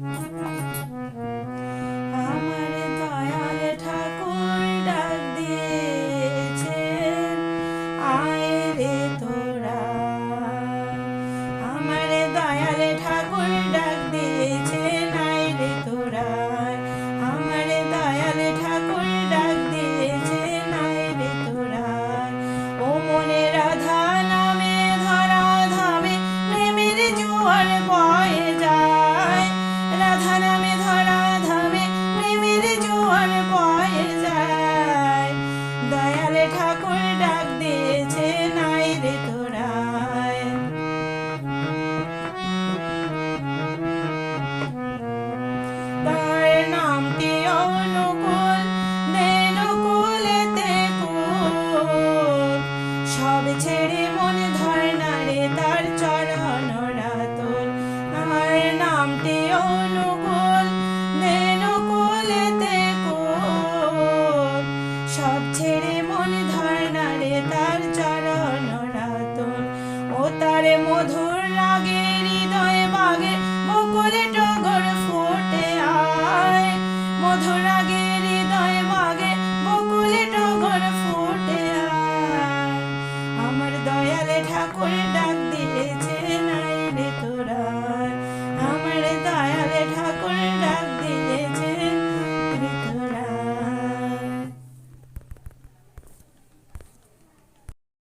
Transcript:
আমার ছেড়ে মন ধরে না রে, তার চরণ রাতন আমার নামটি অনুকূল সব ছেড়ে মনে ধরে না রে, তার চরণ রাতন ও তার মধুর লাগে হৃদয়ে বাগে বকুলে টগর ফোটে আয়। মধুর আগে akwenda